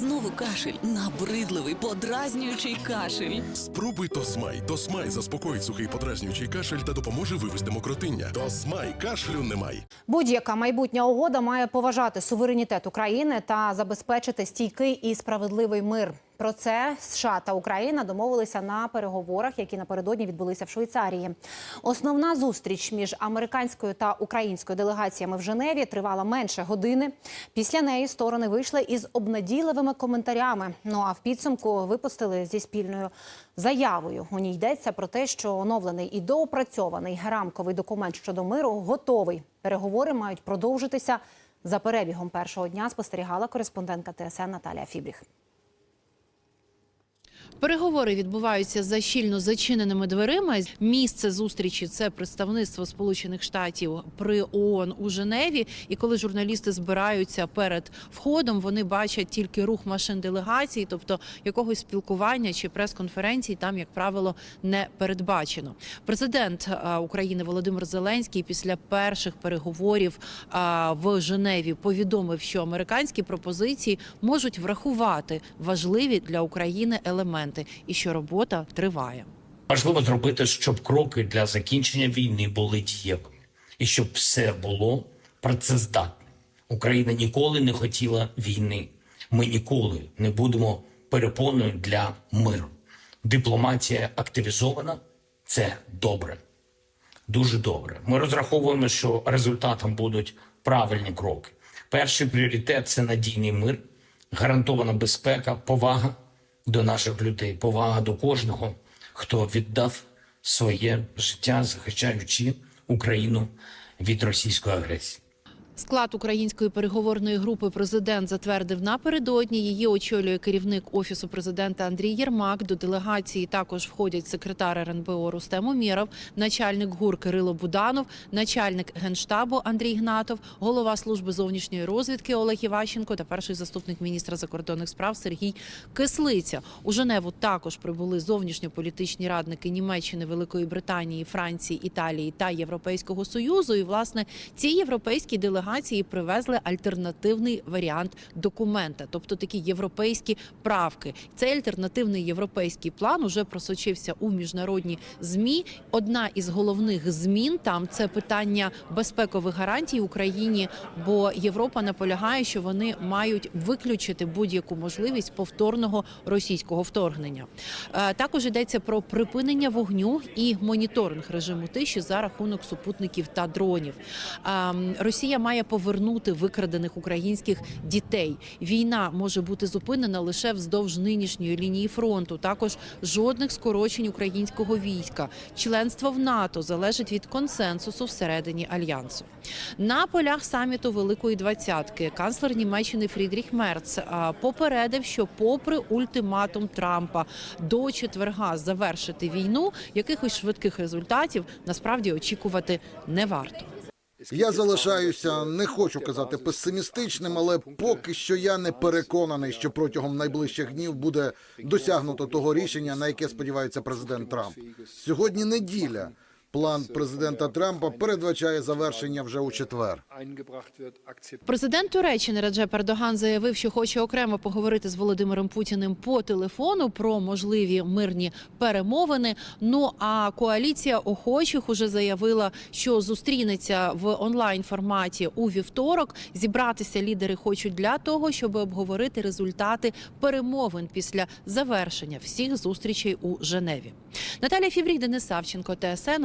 Знову кашель, набридливий, подразнюючий кашель. Спробуй Тосмай. Тосмай заспокоїть сухий подразнюючий кашель та допоможе вивести мокротиння. Тосмай кашлю немає. Будь-яка майбутня угода має поважати суверенітет України та забезпечити стійкий і справедливий мир. Про це США та Україна домовилися на переговорах, які напередодні відбулися в Швейцарії. Основна зустріч між американською та українською делегаціями в Женеві тривала менше години. Після неї сторони вийшли із обнадійливими коментарями. Ну а в підсумку випустили зі спільною заявою. У ній йдеться про те, що оновлений і доопрацьований рамковий документ щодо миру готовий. Переговори мають продовжитися. За перебігом першого дня спостерігала кореспондентка ТСН Наталія Фібріх. Переговори відбуваються за щільно зачиненими дверима. Місце зустрічі це представництво Сполучених Штатів при ООН у Женеві. І коли журналісти збираються перед входом, вони бачать тільки рух машин делегації, тобто якогось спілкування чи прес-конференції там, як правило, не передбачено. Президент України Володимир Зеленський після перших переговорів в Женеві повідомив, що американські пропозиції можуть врахувати важливі для України елементи, і що робота триває. Важливо зробити, щоб кроки для закінчення війни були дієвими і щоб все було працездатним. Україна ніколи не хотіла війни. Ми ніколи не будемо перепоною для миру. Дипломатія активізована це добре, дуже добре. Ми розраховуємо, що результатом будуть правильні кроки. Перший пріоритет це надійний мир, гарантована безпека, повага до наших людей, повага до кожного, хто віддав своє життя, захищаючи Україну від російської агресії. Склад української переговорної групи президент затвердив напередодні. Її очолює керівник офісу президента Андрій Єрмак. До делегації також входять секретар РНБО Рустем Умєров, начальник ГУР Кирило Буданов, начальник генштабу Андрій Гнатов, голова служби зовнішньої розвідки Олег Іващенко та перший заступник міністра закордонних справ Сергій Кислиця. У Женеву також прибули зовнішньополітичні радники Німеччини, Великої Британії, Франції, Італії та Європейського союзу. І власне ці європейські делегації привезли альтернативний варіант документа, тобто такі європейські правки. Цей альтернативний європейський план уже просочився у міжнародні змі. Одна із головних змін там це питання безпекових гарантій Україні, бо Європа наполягає, що вони мають виключити будь-яку можливість повторного російського вторгнення. Е, Також йдеться про припинення вогню і моніторинг режиму тиші за рахунок супутників та дронів. Ем, Росія має повернути викрадених українських дітей. Війна може бути зупинена лише вздовж нинішньої лінії фронту. Також жодних скорочень українського війська. Членство в НАТО залежить від консенсусу всередині альянсу. На полях саміту Великої двадцятки канцлер Німеччини Фрідріх Мерц попередив, що, попри ультиматум Трампа до четверга завершити війну, якихось швидких результатів насправді очікувати не варто. Я залишаюся, не хочу казати песимістичним, але поки що я не переконаний, що протягом найближчих днів буде досягнуто того рішення, на яке сподівається президент Трамп. Сьогодні неділя. План президента Трампа передбачає завершення вже у четвер. Президент Туреччини Раджеп Ердоган заявив, що хоче окремо поговорити з Володимиром Путіним по телефону про можливі мирні перемовини. Ну а коаліція охочих уже заявила, що зустрінеться в онлайн форматі у вівторок. Зібратися лідери хочуть для того, щоб обговорити результати перемовин після завершення всіх зустрічей у Женеві. Наталя Фіврій, Денис Савченко, ТСН